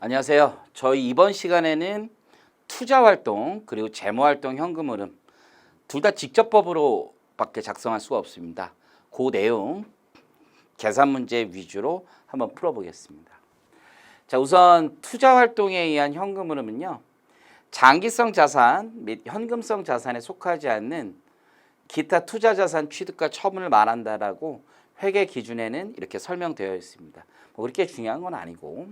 안녕하세요. 저희 이번 시간에는 투자 활동 그리고 재무 활동 현금 흐름 둘 다 직접법으로 밖에 작성할 수가 없습니다. 그 내용 계산 문제 위주로 한번 풀어보겠습니다. 자, 우선 투자 활동에 의한 현금 흐름은요. 장기성 자산 및 현금성 자산에 속하지 않는 기타 투자 자산 취득과 처분을 말한다라고 회계 기준에는 이렇게 설명되어 있습니다. 뭐 그렇게 중요한 건 아니고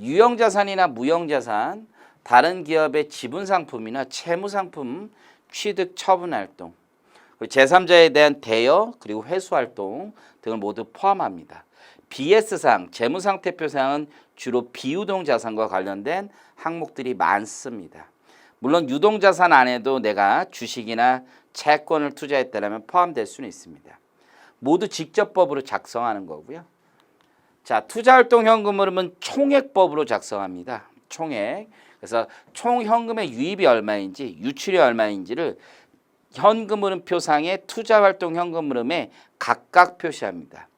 유형 자산이나 무형 자산, 다른 기업의 지분 상품이나 채무 상품 취득 처분 활동, 그리고 제3자에 대한 대여 그리고 회수 활동 등을 모두 포함합니다. BS상 재무상태표상은 주로 비유동 자산과 관련된 항목들이 많습니다. 물론 유동 자산 안에도 내가 주식이나 채권을 투자했다면 포함될 수는 있습니다. 모두 직접법으로 작성하는 거고요. 자, 투자활동 현금 흐름은 총액법으로 작성합니다. 총액. 그래서 총 현금의 유입이 얼마인지 유출이 얼마인지를 현금 흐름 표상에 투자활동 현금 흐름에 각각 표시합니다.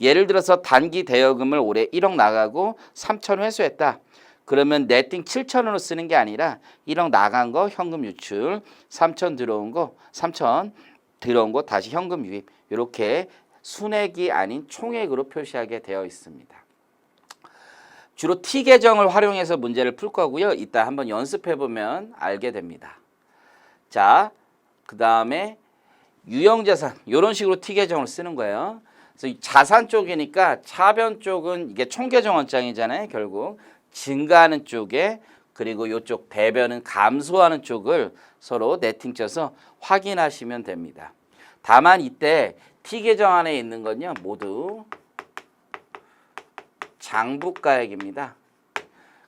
예를 들어서 단기 대여금을 올해 1억 나가고 3천 회수했다. 그러면 네팅 7천원으로 쓰는 게 아니라 1억 나간 거 현금 유출, 3천 들어온 거 3천 들어온 거 다시 현금 유입 이렇게 순액이 아닌 총액으로 표시하게 되어 있습니다. 주로 T 계정을 활용해서 문제를 풀 거고요. 이따 한번 연습해 보면 알게 됩니다. 자, 그 다음에 유형자산 이런 식으로 T 계정을 쓰는 거예요. 그래서 이 자산 쪽이니까 차변 쪽은 이게 총계정 원장이잖아요. 결국 증가하는 쪽에 그리고 이쪽 배변은 감소하는 쪽을 서로 네팅 쳐서 확인하시면 됩니다. 다만 이때 T 계정 안에 있는 건요 모두 장부가액입니다.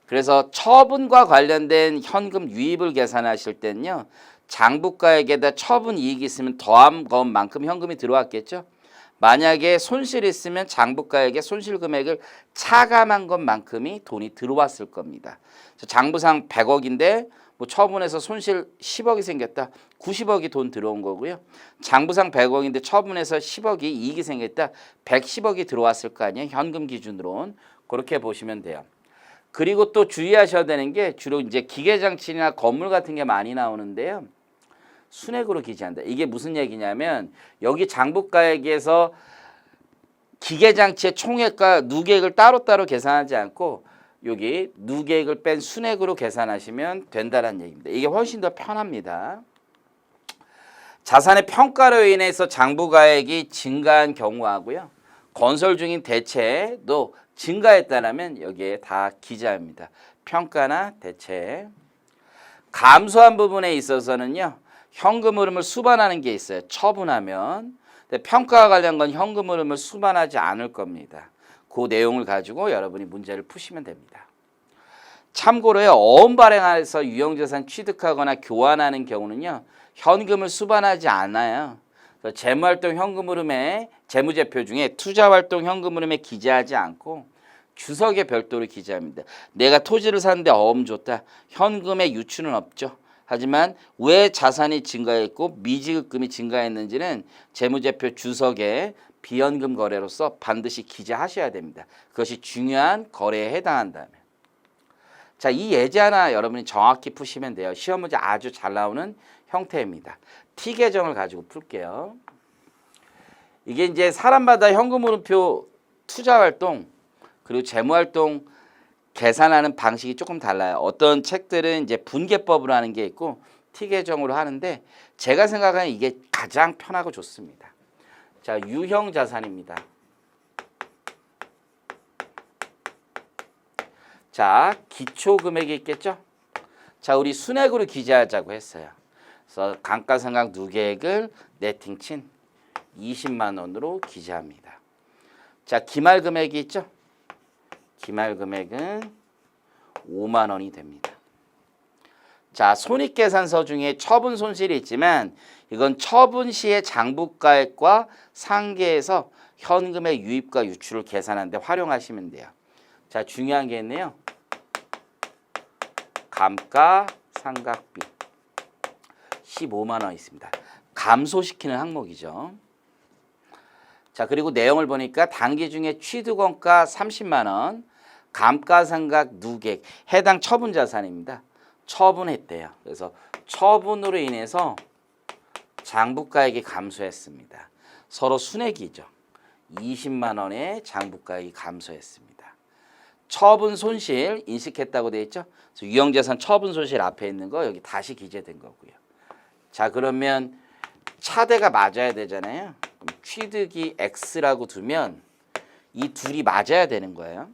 그래서 처분과 관련된 현금 유입을 계산하실 때는요 장부가액에다 처분 이익이 있으면 더한 것만큼 현금이 들어왔겠죠. 만약에 손실이 있으면 장부가액의 손실 금액을 차감한 것만큼이 돈이 들어왔을 겁니다. 장부상 100억인데 뭐 처분해서 손실 10억이 생겼다. 90억이 돈 들어온 거고요. 장부상 100억인데 처분해서 10억이 이익이 생겼다. 110억이 들어왔을 거 아니에요. 현금 기준으로는 그렇게 보시면 돼요. 그리고 또 주의하셔야 되는 게 주로 이제 기계 장치나 건물 같은 게 많이 나오는데요. 순액으로 기재한다. 이게 무슨 얘기냐면 여기 장부가액에서 기계 장치의 총액과 누계액을 따로따로 계산하지 않고 여기 누계액을 뺀 순액으로 계산하시면 된다는 얘기입니다. 이게 훨씬 더 편합니다. 자산의 평가로 인해서 장부가액이 증가한 경우하고요. 건설 중인 대체도 증가했다면 여기에 다 기재합니다. 평가나 대체. 감소한 부분에 있어서는요. 현금 흐름을 수반하는 게 있어요. 처분하면. 평가와 관련 건 현금 흐름을 수반하지 않을 겁니다. 그 내용을 가지고 여러분이 문제를 푸시면 됩니다. 참고로요. 어음 발행해서 유형자산 취득하거나 교환하는 경우는요. 현금을 수반하지 않아요. 재무활동 현금 흐름에 재무제표 중에 투자활동 현금 흐름에 기재하지 않고 주석에 별도로 기재합니다. 내가 토지를 샀는데 어음 줬다. 현금의 유출은 없죠. 하지만 왜 자산이 증가했고 미지급금이 증가했는지는 재무제표 주석에 비현금 거래로서 반드시 기재하셔야 됩니다. 그것이 중요한 거래에 해당한다면. 자, 이 예제 하나 여러분이 정확히 푸시면 돼요. 시험 문제 아주 잘 나오는 형태입니다. T 계정을 가지고 풀게요. 이게 이제 사람마다 현금 흐름표 투자 활동 그리고 재무 활동 계산하는 방식이 조금 달라요. 어떤 책들은 이제 분계법으로 하는 게 있고 T 계정으로 하는데 제가 생각하는 이게 가장 편하고 좋습니다. 자, 유형 자산입니다. 자, 기초 금액이 있겠죠? 자, 우리 순액으로 기재하자고 했어요. 그래서 감가상각 누계액을 네팅 친 20만 원으로 기재합니다. 자, 기말 금액이 있죠? 기말 금액은 5만 원이 됩니다. 자, 손익계산서 중에 처분 손실이 있지만 이건 처분 시의 장부가액과 상계해서 현금의 유입과 유출을 계산하는데 활용하시면 돼요. 자, 중요한 게 있네요. 감가 상각비 15만 원 있습니다. 감소시키는 항목이죠. 자, 그리고 내용을 보니까 단기 중에 취득원가 30만 원, 감가상각 누객 해당 처분 자산입니다. 처분했대요. 그래서 처분으로 인해서 장부가액이 감소했습니다. 서로 순액이죠. 20만 원의 장부가액이 감소했습니다. 처분 손실 인식했다고 돼 있죠. 유형자산 처분 손실 앞에 있는 거 여기 다시 기재된 거고요. 자 그러면 차대가 맞아야 되잖아요. 그럼 취득이 x라고 두면 이 둘이 맞아야 되는 거예요.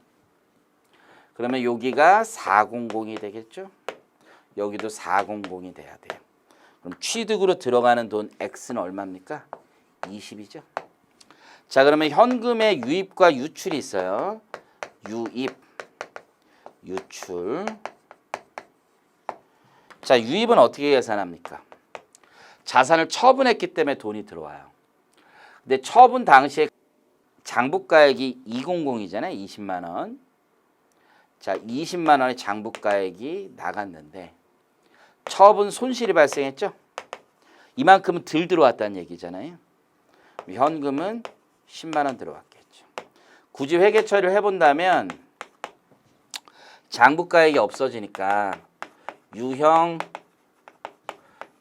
그러면 여기가 400이 되겠죠. 여기도 400이 돼야 돼요. 그럼 취득으로 들어가는 돈 x는 얼마입니까? 20이죠. 자 그러면 현금의 유입과 유출이 있어요. 유입, 유출. 자 유입은 어떻게 계산합니까? 자산을 처분했기 때문에 돈이 들어와요. 근데 처분 당시에 장부가액이 200이잖아요. 20만 원. 자, 20만 원의 장부가액이 나갔는데 처분 손실이 발생했죠. 이만큼은 덜 들어왔다는 얘기잖아요. 현금은 10만 원 들어왔겠죠. 굳이 회계 처리를 해본다면 장부가액이 없어지니까 유형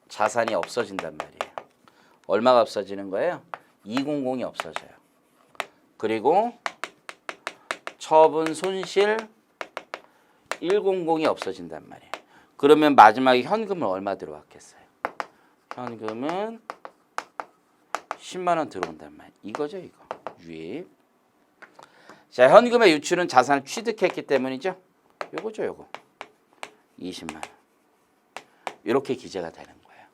자산이 없어진단 말이에요. 얼마가 없어지는 거예요? 200이 없어져요. 그리고 처분 손실 100이 없어진단 말이에요. 그러면 마지막에 현금은 얼마 들어왔겠어요? 현금은 10만 원 들어온단 말이에요. 이거죠, 이거. 유입. 자, 현금의 유출은 자산을 취득했기 때문이죠. 요거죠, 요거. 20만 원. 이렇게 기재가 되는 거예요.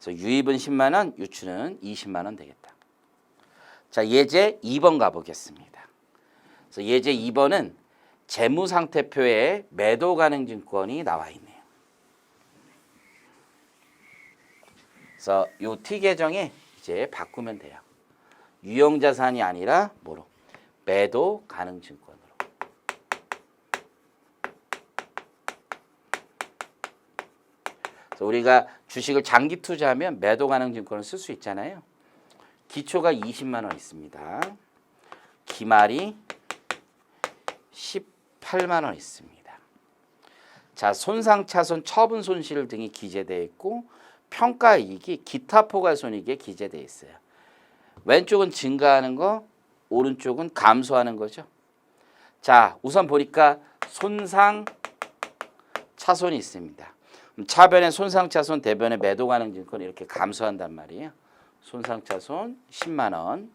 그래서 유입은 10만 원, 유출은 20만 원 되겠다. 자, 예제 2번 가보겠습니다. 그래서 예제 2번은 재무상태표에 매도 가능 증권이 나와 있네요. 그래서 요 T 계정에 이제 바꾸면 돼요. 유형 자산이 아니라 뭐로? 매도 가능 증권으로. 그래서 우리가 주식을 장기 투자하면 매도 가능 증권을 쓸 수 있잖아요. 기초가 20만 원 있습니다. 기말이 18만 원 있습니다. 자, 손상 차손 처분 손실 등이 기재되어 있고 평가 이익이 기타 포괄 손익에 기재되어 있어요. 왼쪽은 증가하는 거, 오른쪽은 감소하는 거죠. 자, 우선 보니까 손상 차손이 있습니다. 차변에 손상 차손, 대변에 매도 가능 증권 이렇게 감소한단 말이에요. 손상 차손 10만 원.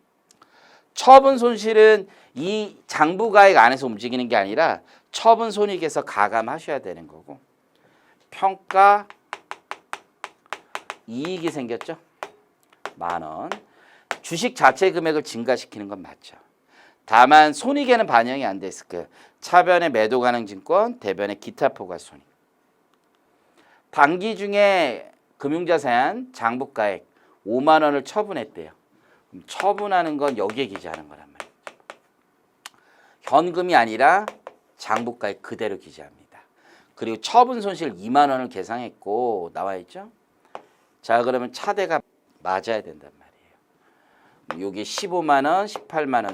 처분 손실은 이 장부 가액 안에서 움직이는 게 아니라 처분 손익에서 가감하셔야 되는 거고 평가 이익이 생겼죠. 만 원. 주식 자체 금액을 증가시키는 건 맞죠. 다만 손익에는 반영이 안 돼 있을 거예요. 차변의 매도 가능 증권, 대변의 기타 포괄 손익. 반기 중에 금융자산 장부가액 5만 원을 처분했대요. 처분하는 건 여기에 기재하는 거란 말이에요. 현금이 아니라 장부가액 그대로 기재합니다. 그리고 처분 손실 2만 원을 계상했고 나와 있죠. 자 그러면 차대가 맞아야 된단 말이에요. 여기 15만 원, 18만 원,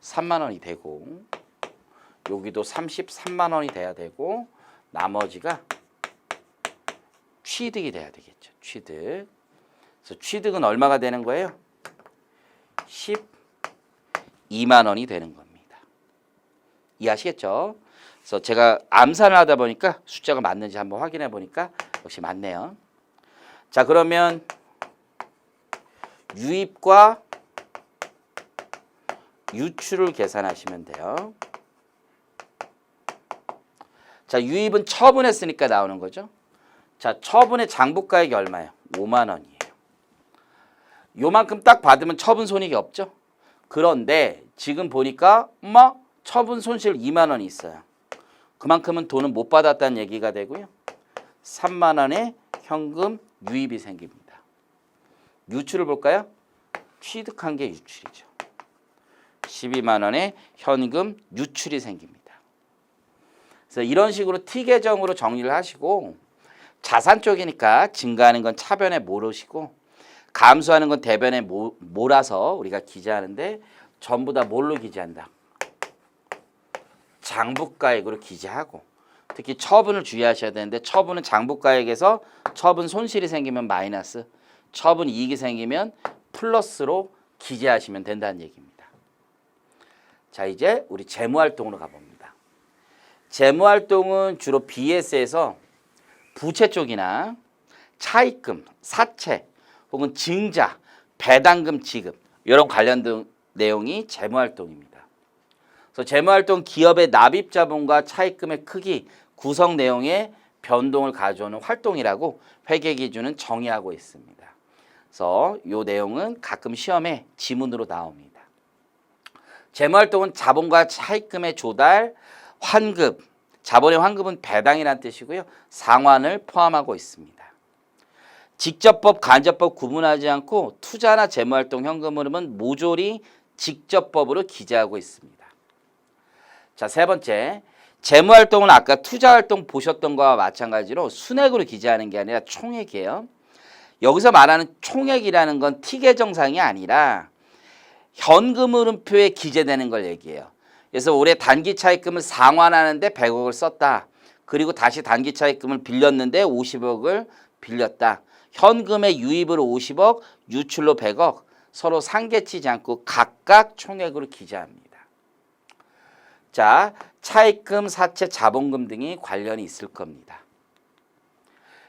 33만 원이 되고 여기도 33만 원이 돼야 되고 나머지가 취득이 돼야 되겠죠. 취득. 그래서 취득은 얼마가 되는 거예요? 12만 원이 되는 겁니다. 이해하시겠죠? 그래서 제가 암산을 하다 보니까 숫자가 맞는지 한번 확인해 보니까 역시 맞네요. 자, 그러면 유입과 유출을 계산하시면 돼요. 자, 유입은 처분했으니까 나오는 거죠. 자, 처분의 장부가액이 얼마예요? 5만 원이에요. 요만큼 딱 받으면 처분 손익이 없죠. 그런데 지금 보니까 엄마 처분 손실 2만 원이 있어요. 그만큼은 돈은 못 받았다는 얘기가 되고요. 3만 원의 현금 유입이 생깁니다. 유출을 볼까요? 취득한 게 유출이죠. 12만 원의 현금 유출이 생깁니다. 그래서 이런 식으로 T 계정으로 정리를 하시고 자산 쪽이니까 증가하는 건 차변에 모르시고 감소하는 건 대변에 몰아서 우리가 기재하는데 전부 다 뭘로 기재한다? 장부가액으로 기재하고 특히 처분을 주의하셔야 되는데 처분은 장부가액에서 처분 손실이 생기면 마이너스, 처분 이익이 생기면 플러스로 기재하시면 된다는 얘기입니다. 자 이제 우리 재무활동으로 가봅니다. 재무활동은 주로 BS에서 부채 쪽이나 차입금, 사채 혹은 증자, 배당금 지급 이런 관련된 내용이 재무활동입니다. 그래서 재무활동 기업의 납입 자본과 차입금의 크기, 구성 내용의 변동을 가져오는 활동이라고 회계 기준은 정의하고 있습니다. 그래서 이 내용은 가끔 시험에 지문으로 나옵니다. 재무활동은 자본과 차입금의 조달, 환급, 자본의 환급은 배당이라는 뜻이고요. 상환을 포함하고 있습니다. 직접법, 간접법 구분하지 않고 투자나 재무활동 현금 흐름은 모조리 직접법으로 기재하고 있습니다. 자, 세 번째. 재무활동은 아까 투자활동 보셨던 거와 마찬가지로 순액으로 기재하는 게 아니라 총액이에요. 여기서 말하는 총액이라는 건 T계정상이 아니라 현금 흐름표에 기재되는 걸 얘기해요. 그래서 올해 단기 차입금을 상환하는데 100억을 썼다. 그리고 다시 단기 차입금을 빌렸는데 50억을 빌렸다. 현금의 유입으로 50억, 유출로 100억 서로 상계치지 않고 각각 총액으로 기재합니다. 자, 차입금, 사채, 자본금 등이 관련이 있을 겁니다.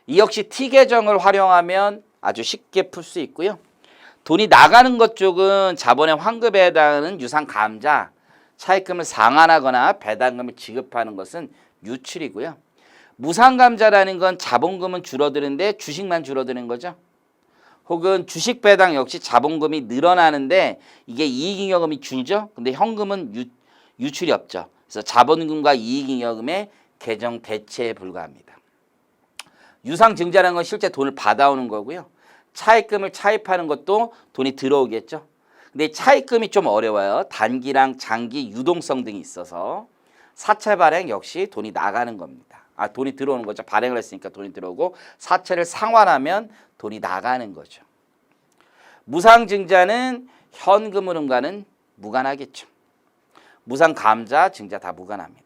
이 역시 T 계정을 활용하면 아주 쉽게 풀 수 있고요. 돈이 나가는 것 쪽은 자본의 환급에 해당하는 유상 감자, 차입금을 상환하거나 배당금을 지급하는 것은 유출이고요. 무상 감자라는 건 자본금은 줄어드는데 주식만 줄어드는 거죠. 혹은 주식 배당 역시 자본금이 늘어나는데 이게 이익잉여금이 줄죠. 근데 현금은 유, 유출이 없죠. 그래서 자본금과 이익잉여금의 계정 대체에 불과합니다. 유상증자라는 건 실제 돈을 받아오는 거고요. 차입금을 차입하는 것도 돈이 들어오겠죠. 근데 차입금이 좀 어려워요. 단기랑 장기 유동성 등이 있어서 사채 발행 역시 돈이 나가는 겁니다. 아 돈이 들어오는 거죠. 발행을 했으니까 돈이 들어오고 사채를 상환하면 돈이 나가는 거죠. 무상증자는 현금 흐름과는 무관하겠죠. 무상 감자, 증자 다 무관합니다.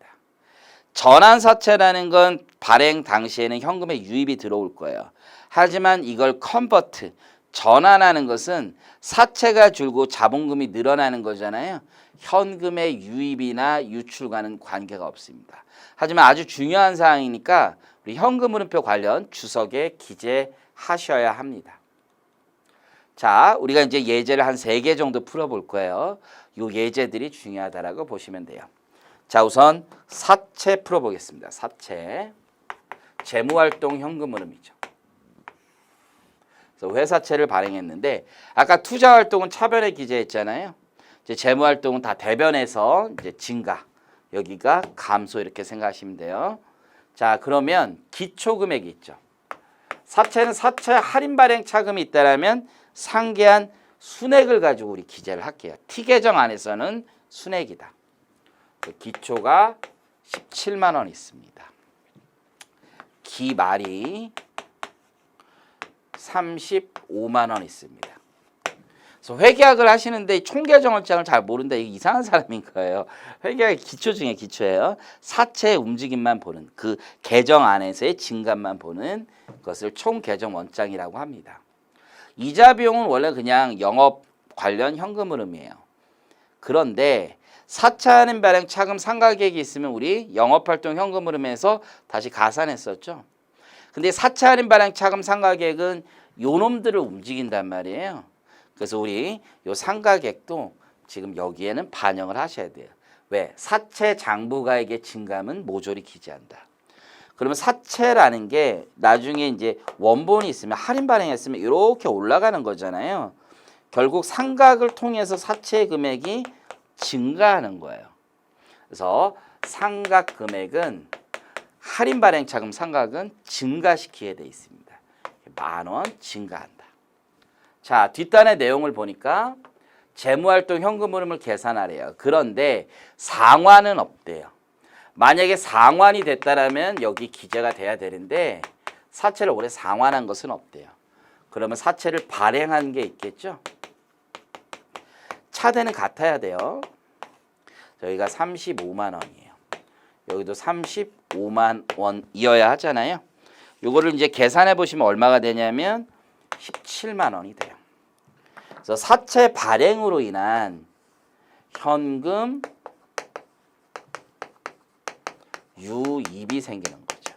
전환사채라는 건 발행 당시에는 현금의 유입이 들어올 거예요. 하지만 이걸 컨버트, 전환하는 것은 사채가 줄고 자본금이 늘어나는 거잖아요. 현금의 유입이나 유출과는 관계가 없습니다. 하지만 아주 중요한 사항이니까 우리 현금 흐름표 관련 주석에 기재하셔야 합니다. 자, 우리가 이제 예제를 한 세 개 정도 풀어볼 거예요. 요 예제들이 중요하다라고 보시면 돼요. 자, 우선 사채 풀어보겠습니다. 사채. 재무활동 현금 흐름이죠. 그래서 회사채를 발행했는데 아까 투자활동은 차변에 기재했잖아요. 이제 재무활동은 다 대변에서 이제 증가. 여기가 감소 이렇게 생각하시면 돼요. 자, 그러면 기초금액이 있죠. 사채는 사채 할인 발행 차금이 있다라면 상계한 순액을 가지고 우리 기재를 할게요. T 계정 안에서는 순액이다. 그 기초가 17만 원 있습니다. 기말이 35만 원 있습니다. 그래서 회계학을 하시는데 총계정원장을 잘 모른다 이게 이상한 사람인 거예요. 회계학의 기초 중에 기초예요. 사채의 움직임만 보는 그 계정 안에서의 증감만 보는 것을 총계정원장이라고 합니다. 이자 비용은 원래 그냥 영업 관련 현금 흐름이에요. 그런데 사차하는 발행 차금 상가계획이 있으면 우리 영업활동 현금 흐름에서 다시 가산했었죠. 근데 사차 할인 발행 차금 상가객은 요놈들을 움직인단 말이에요. 그래서 우리 요 상가객도 지금 여기에는 반영을 하셔야 돼요. 왜? 사채 장부가액의 증감은 모조리 기재한다. 그러면 사채라는 게 나중에 이제 원본이 있으면 할인 발행했으면 이렇게 올라가는 거잖아요. 결국 상각을 통해서 사채 금액이 증가하는 거예요. 그래서 상각 금액은 할인 발행 차금 상각은 증가시키게 돼 있습니다. 만 원 증가한다. 자, 뒷단의 내용을 보니까 재무활동 현금 흐름을 계산하래요. 그런데 상환은 없대요. 만약에 상환이 됐다라면 여기 기재가 돼야 되는데 사채를 올해 상환한 것은 없대요. 그러면 사채를 발행한 게 있겠죠? 차대는 같아야 돼요. 저희가 35만 원이에요. 여기도 35만 원이어야 하잖아요. 요거를 이제 계산해 보시면 얼마가 되냐면 17만 원이 돼요. 그래서 사채 발행으로 인한 현금 유입이 생기는 거죠.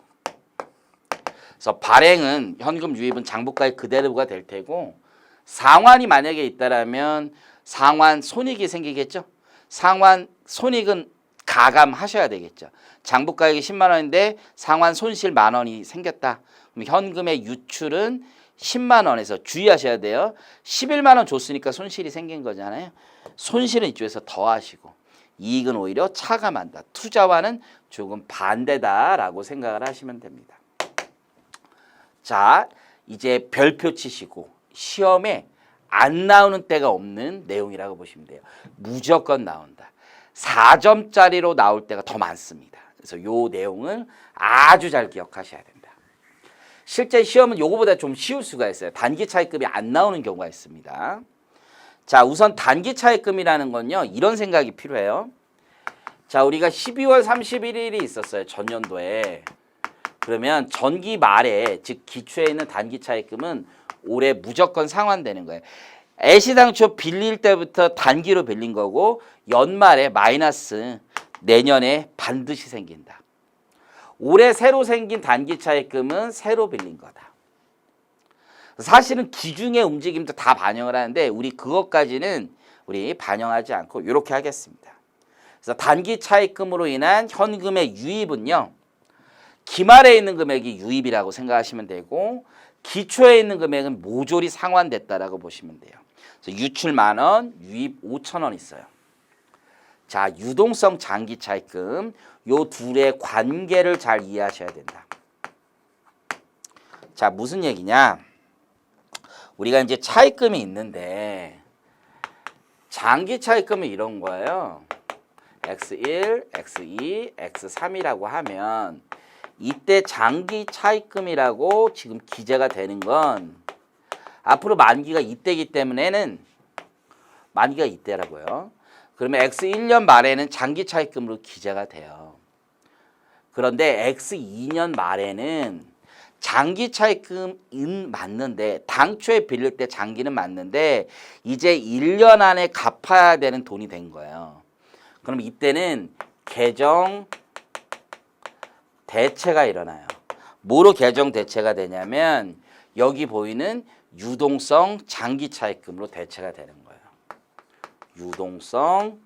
그래서 발행은 현금 유입은 장부가의 그대로가 될 테고 상환이 만약에 있다라면 상환 손익이 생기겠죠. 상환 손익은 가감하셔야 되겠죠. 장부가액이 10만 원인데 상환 손실 만 원이 생겼다. 그럼 현금의 유출은 10만 원에서 주의하셔야 돼요. 11만 원 줬으니까 손실이 생긴 거잖아요. 손실은 이쪽에서 더하시고 이익은 오히려 차감한다. 투자와는 조금 반대다라고 생각을 하시면 됩니다. 자, 이제 별표 치시고 시험에 안 나오는 때가 없는 내용이라고 보시면 돼요. 무조건 나온다. 4점짜리로 나올 때가 더 많습니다. 그래서 요 내용을 아주 잘 기억하셔야 된다. 실제 시험은 요거보다 좀 쉬울 수가 있어요. 단기 차입금이 안 나오는 경우가 있습니다. 자, 우선 단기 차입금이라는 건요. 이런 생각이 필요해요. 자, 우리가 12월 31일이 있었어요. 전년도에. 그러면 전기 말에 즉 기초에 있는 단기 차입금은 올해 무조건 상환되는 거예요. 애시당초 빌릴 때부터 단기로 빌린 거고 연말에 마이너스 내년에 반드시 생긴다. 올해 새로 생긴 단기 차입금은 새로 빌린 거다. 사실은 기중의 움직임도 다 반영을 하는데 우리 그것까지는 우리 반영하지 않고 이렇게 하겠습니다. 그래서 단기 차입금으로 인한 현금의 유입은요. 기말에 있는 금액이 유입이라고 생각하시면 되고 기초에 있는 금액은 모조리 상환됐다라고 보시면 돼요. 그래서 유출 만 원, 유입 5천 원 있어요. 자, 유동성 장기 차입금 요 둘의 관계를 잘 이해하셔야 된다. 자, 무슨 얘기냐? 우리가 이제 차입금이 있는데 장기 차입금은 이런 거예요. X1, X2, X3이라고 하면 이때 장기 차입금이라고 지금 기재가 되는 건 앞으로 만기가 이때기 때문에는 만기가 이때라고요. 그러면 X1년 말에는 장기 차입금으로 기재가 돼요. 그런데 X2년 말에는 장기 차입금은 맞는데 당초에 빌릴 때 장기는 맞는데 이제 1년 안에 갚아야 되는 돈이 된 거예요. 그럼 이때는 개정 대체가 일어나요. 뭐로 개정 대체가 되냐면 여기 보이는 유동성 장기 차입금으로 대체가 되는 거예요. 유동성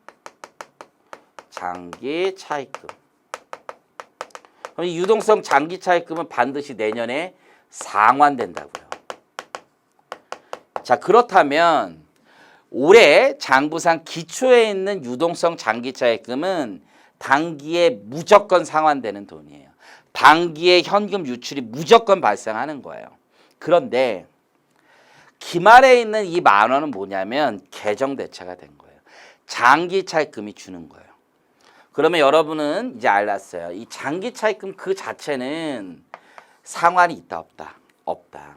장기 차입금. 그럼 이 유동성 장기 차입금은 반드시 내년에 상환된다고요. 자, 그렇다면 올해 장부상 기초에 있는 유동성 장기 차입금은 단기에 무조건 상환되는 돈이에요. 단기에 현금 유출이 무조건 발생하는 거예요. 그런데 기말에 있는 이 만 원은 뭐냐면 개정 대체가 된 거예요. 장기 차입금이 주는 거예요. 그러면 여러분은 이제 알았어요. 이 장기 차입금 그 자체는 상환이 있다 없다 없다.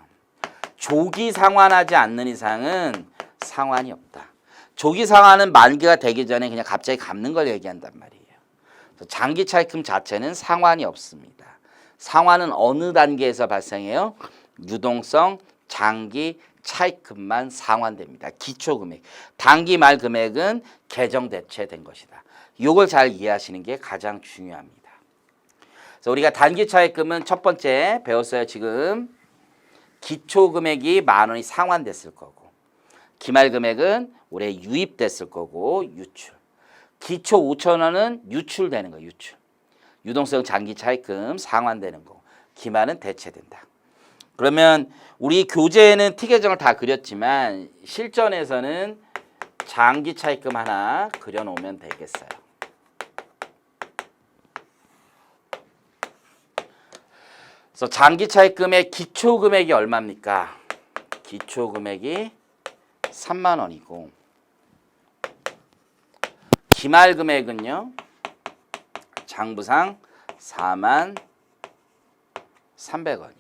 조기 상환하지 않는 이상은 상환이 없다. 조기 상환은 만기가 되기 전에 그냥 갑자기 갚는 걸 얘기한단 말이에요. 장기 차입금 자체는 상환이 없습니다. 상환은 어느 단계에서 발생해요? 유동성 장기 차입금만 상환됩니다. 기초금액. 단기 말 금액은 개정 대체된 것이다. 이걸 잘 이해하시는 게 가장 중요합니다. 그래서 우리가 단기 차입금은 첫 번째 배웠어요. 지금 기초 금액이 만 원이 상환됐을 거고 기말 금액은 올해 유입됐을 거고 유출. 기초 5천 원은 유출되는 거예요. 유출. 유동성 장기 차입금 상환되는 거. 기말은 대체된다. 그러면 우리 교재에는 T 계정을 다 그렸지만 실전에서는 장기 차입금 하나 그려놓으면 되겠어요. 그래서 장기 차입금의 기초 금액이 얼마입니까? 기초 금액이 3만 원이고 기말 금액은요. 장부상 4만 300원이에요.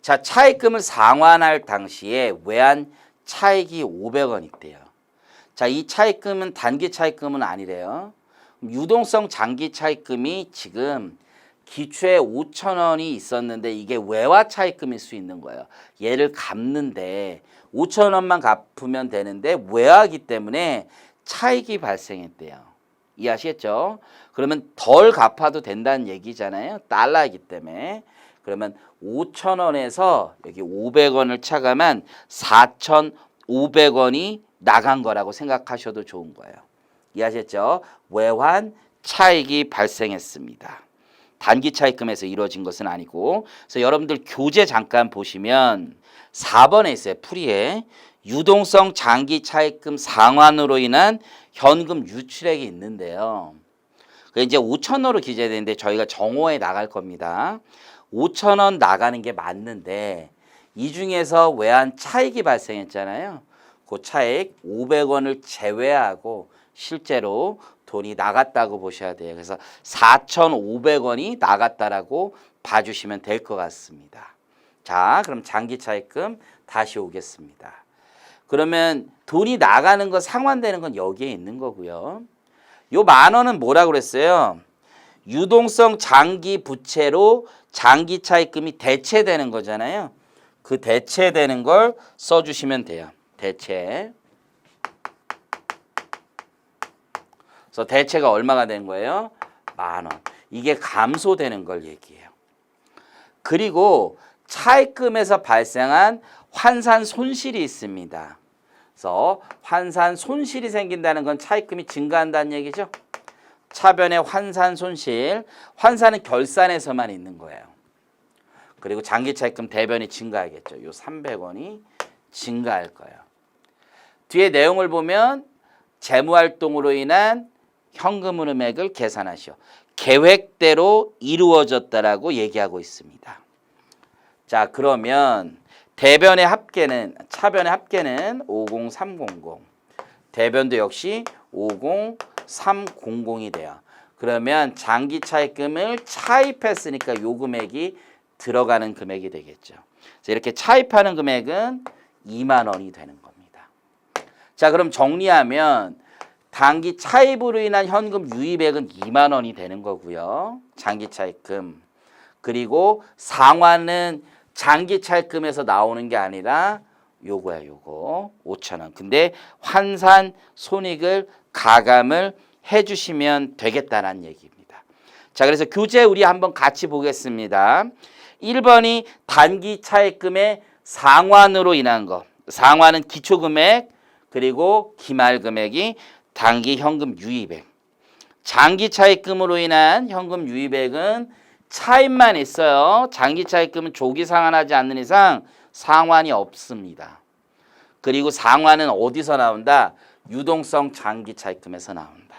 자, 차입금을 상환할 당시에 외환 차익이 500원 있대요. 자, 이 차입금은 단기 차입금은 아니래요. 유동성 장기 차입금이 지금 기초에 5천 원이 있었는데 이게 외화 차입금일 수 있는 거예요. 얘를 갚는데 5천 원만 갚으면 되는데 외화기 때문에 차익이 발생했대요. 이해하시겠죠? 그러면 덜 갚아도 된다는 얘기잖아요. 달러이기 때문에. 그러면 5천 원에서 여기 500원을 차감한 4,500원이 나간 거라고 생각하셔도 좋은 거예요. 이해하셨죠? 외환 차익이 발생했습니다. 단기 차입금에서 이루어진 것은 아니고 그래서 여러분들 교재 잠깐 보시면 4번에 있어요. 풀이에 유동성 장기 차입금 상환으로 인한 현금 유출액이 있는데요. 그 이제 5천 원으로 기재되는데 저희가 정오에 나갈 겁니다. 5천 원 나가는 게 맞는데 이 중에서 외환 차익이 발생했잖아요. 그 차익 500원을 제외하고 실제로 돈이 나갔다고 보셔야 돼요. 그래서 4,500원이 나갔다라고 봐주시면 될 것 같습니다. 자, 그럼 장기 차입금 다시 오겠습니다. 그러면 돈이 나가는 거 상환되는 건 여기에 있는 거고요. 요 만 원은 뭐라고 그랬어요? 유동성 장기 부채로 장기 차입금이 대체되는 거잖아요. 그 대체되는 걸 써주시면 돼요. 대체. 그래서 대체가 얼마가 되는 거예요? 만 원. 이게 감소되는 걸 얘기해요. 그리고 차입금에서 발생한 환산 손실이 있습니다. 그래서 환산 손실이 생긴다는 건 차입금이 증가한다는 얘기죠. 차변의 환산 손실, 환산은 결산에서만 있는 거예요. 그리고 장기 차입금 대변이 증가하겠죠. 요 300원이 증가할 거예요. 뒤에 내용을 보면 재무 활동으로 인한 현금 흐름액을 계산하시오. 계획대로 이루어졌다라고 얘기하고 있습니다. 자, 그러면 대변의 합계는 차변의 합계는 50300. 대변도 역시 50300이 돼요. 그러면 장기 차입금을 차입했으니까 요 금액이 들어가는 금액이 되겠죠. 이렇게 차입하는 금액은 2만 원이 되는 겁니다. 자, 그럼 정리하면 단기 차입으로 인한 현금 유입액은 2만 원이 되는 거고요. 장기 차입금. 그리고 상환은 장기 차입금에서 나오는 게 아니라 요거야, 요거. 5천 원. 근데 환산 손익을 가감을 해 주시면 되겠다는 얘기입니다. 자, 그래서 교재 우리 한번 같이 보겠습니다. 1번이 단기 차입금의 상환으로 인한 거. 상환은 기초금액 그리고 기말금액이 단기 현금 유입액. 장기 차입금으로 인한 현금 유입액은 차입만 있어요. 장기 차입금은 조기 상환하지 않는 이상 상환이 없습니다. 그리고 상환은 어디서 나온다? 유동성 장기 차입금에서 나온다.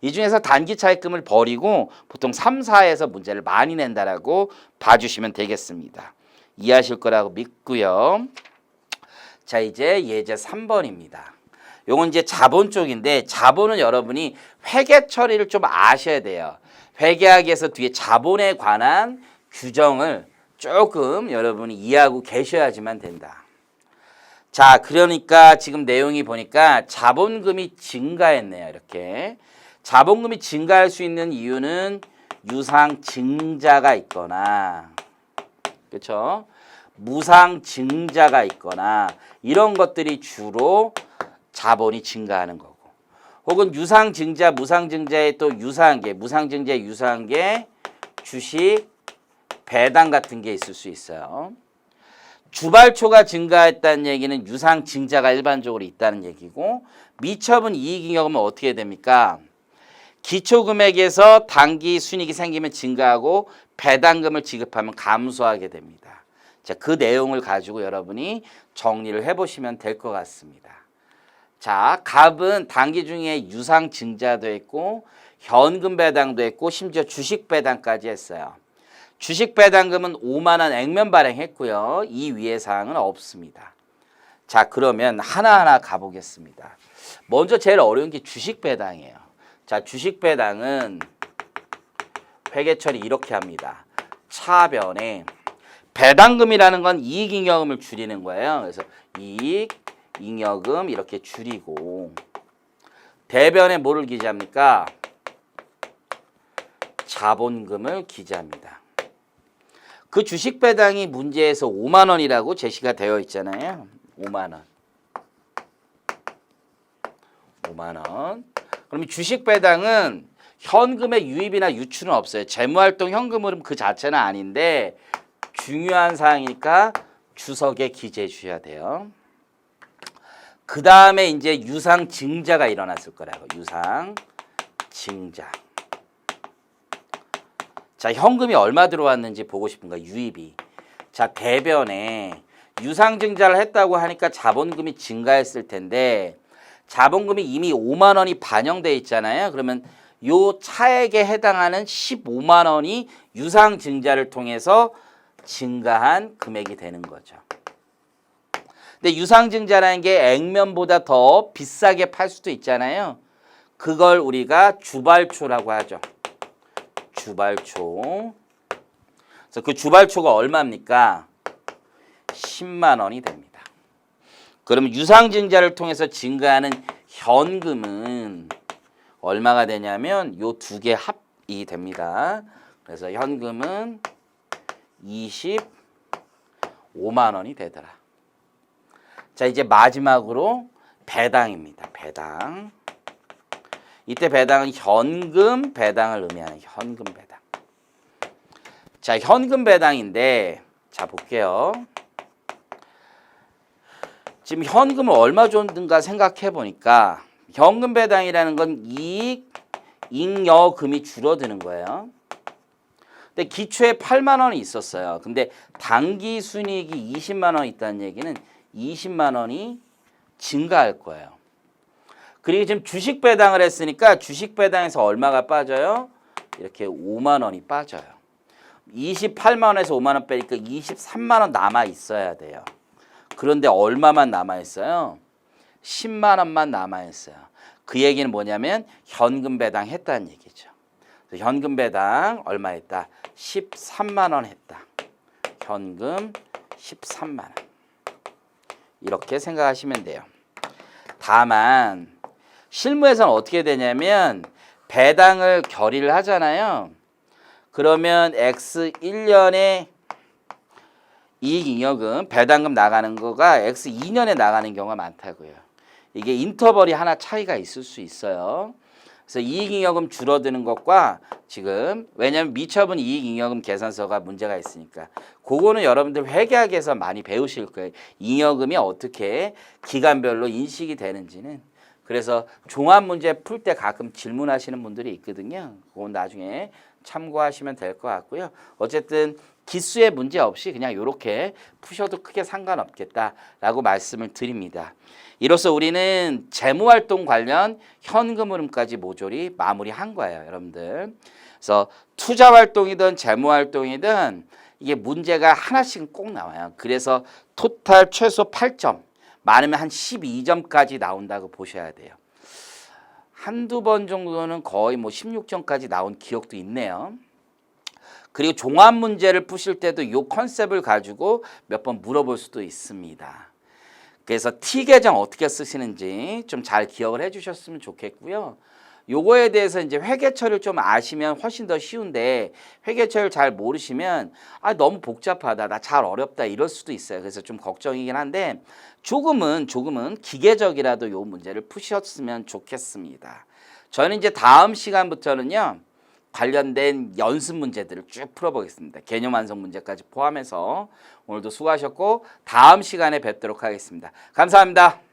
이 중에서 단기 차입금을 버리고 보통 3, 4에서 문제를 많이 낸다라고 봐주시면 되겠습니다. 이해하실 거라고 믿고요. 자 이제 예제 3번입니다. 요건 이제 자본 쪽인데 자본은 여러분이 회계 처리를 좀 아셔야 돼요. 회계학에서 뒤에 자본에 관한 규정을 조금 여러분이 이해하고 계셔야지만 된다. 자, 그러니까 지금 내용이 보니까 자본금이 증가했네요. 이렇게. 자본금이 증가할 수 있는 이유는 유상 증자가 있거나 그렇죠? 무상 증자가 있거나 이런 것들이 주로 자본이 증가하는 거고 혹은 유상 증자, 무상 증자의 또 유사한 게 무상 증자 유사한 게 주식 배당 같은 게 있을 수 있어요. 주발초가 증가했다는 얘기는 유상 증자가 일반적으로 있다는 얘기고 미처분 이익잉여금은 어떻게 됩니까? 기초금액에서 단기 순익이 생기면 증가하고 배당금을 지급하면 감소하게 됩니다. 자, 그 내용을 가지고 여러분이 정리를 해보시면 될 것 같습니다. 자, 갑은 단기 중에 유상 증자도 있고 현금 배당도 있고 심지어 주식 배당까지 했어요. 주식 배당금은 5만 원 액면 발행했고요. 이 위의 사항은 없습니다. 자, 그러면 하나하나 가보겠습니다. 먼저 제일 어려운 게 주식 배당이에요. 자, 주식 배당은 회계 처리 이렇게 합니다. 차변에 배당금이라는 건 이익 잉여금을 줄이는 거예요. 그래서 이익 잉여금 이렇게 줄이고 대변에 뭐를 기재합니까? 자본금을 기재합니다. 그 주식 배당이 문제에서 5만 원이라고 제시가 되어 있잖아요. 5만 원. 5만 원. 그럼 주식 배당은 현금의 유입이나 유출은 없어요. 재무활동 현금 흐름 그 자체는 아닌데 중요한 사항이니까 주석에 기재해 주셔야 돼요. 그 다음에 이제 유상 증자가 일어났을 거라고 유상 증자. 자 현금이 얼마 들어왔는지 보고 싶은가 유입이. 자 대변에 유상 증자를 했다고 하니까 자본금이 증가했을 텐데 자본금이 이미 5만 원이 반영돼 있잖아요. 그러면 요 차액에 해당하는 15만 원이 유상 증자를 통해서 증가한 금액이 되는 거죠. 근데 유상증자라는 게 액면보다 더 비싸게 팔 수도 있잖아요. 그걸 우리가 주발초라고 하죠. 주발초. 그래서 그 주발초가 얼마입니까? 10만 원이 됩니다. 그러면 유상증자를 통해서 증가하는 현금은 얼마가 되냐면 요 두 개 합이 됩니다. 그래서 현금은 25만 원이 되더라. 자, 이제 마지막으로 배당입니다. 배당. 이때 배당은 현금 배당을 의미하는 현금 배당. 자, 현금 배당인데 자, 볼게요. 지금 현금을 얼마 줬는가 생각해 보니까 현금 배당이라는 건 이익 잉여금이 줄어드는 거예요. 근데 기초에 8만 원이 있었어요. 근데 당기 순이익이 20만 원 있다는 얘기는 20만 원이 증가할 거예요. 그리고 지금 주식 배당을 했으니까 주식 배당에서 얼마가 빠져요? 이렇게 5만 원이 빠져요. 28만 원에서 5만 원 빼니까 23만 원 남아 있어야 돼요. 그런데 얼마만 남아 있어요? 10만 원만 남아 있어요. 그 얘기는 뭐냐면 현금 배당 했다는 얘기죠. 현금 배당 얼마 했다? 13만 원 했다. 현금 13만 원. 이렇게 생각하시면 돼요. 다만 실무에서는 어떻게 되냐면 배당을 결의를 하잖아요. 그러면 X 1년에 이익 잉여금 배당금 나가는 거가 X 2년에 나가는 경우가 많다고요. 이게 인터벌이 하나 차이가 있을 수 있어요. 그래서 이익잉여금 줄어드는 것과 지금 왜냐하면 미처분 이익잉여금 계산서가 문제가 있으니까 그거는 여러분들 회계학에서 많이 배우실 거예요. 잉여금이 어떻게 기간별로 인식이 되는지는 그래서 종합 문제 풀 때 가끔 질문하시는 분들이 있거든요. 그건 나중에 참고하시면 될 것 같고요. 어쨌든 기수의 문제 없이 그냥 이렇게 푸셔도 크게 상관없겠다라고 말씀을 드립니다. 이로써 우리는 재무활동 관련 현금 흐름까지 모조리 마무리한 거예요, 여러분들. 그래서 투자 활동이든 재무 활동이든 이게 문제가 하나씩은 꼭 나와요. 그래서 토탈 최소 8점, 많으면 한 12점까지 나온다고 보셔야 돼요. 한두 번 정도는 거의 뭐 16점까지 나온 기억도 있네요. 그리고 종합 문제를 푸실 때도 이 컨셉을 가지고 몇 번 물어볼 수도 있습니다. 그래서 T 계정 어떻게 쓰시는지 좀 잘 기억을 해 주셨으면 좋겠고요. 요거에 대해서 이제 회계처를 좀 아시면 훨씬 더 쉬운데 회계처를 잘 모르시면 아 너무 복잡하다 나 잘 어렵다 이럴 수도 있어요. 그래서 좀 걱정이긴 한데 조금은 조금은 기계적이라도 요 문제를 푸셨으면 좋겠습니다. 저는 이제 다음 시간부터는요. 관련된 연습 문제들을 쭉 풀어보겠습니다. 개념 완성 문제까지 포함해서 오늘도 수고하셨고 다음 시간에 뵙도록 하겠습니다. 감사합니다.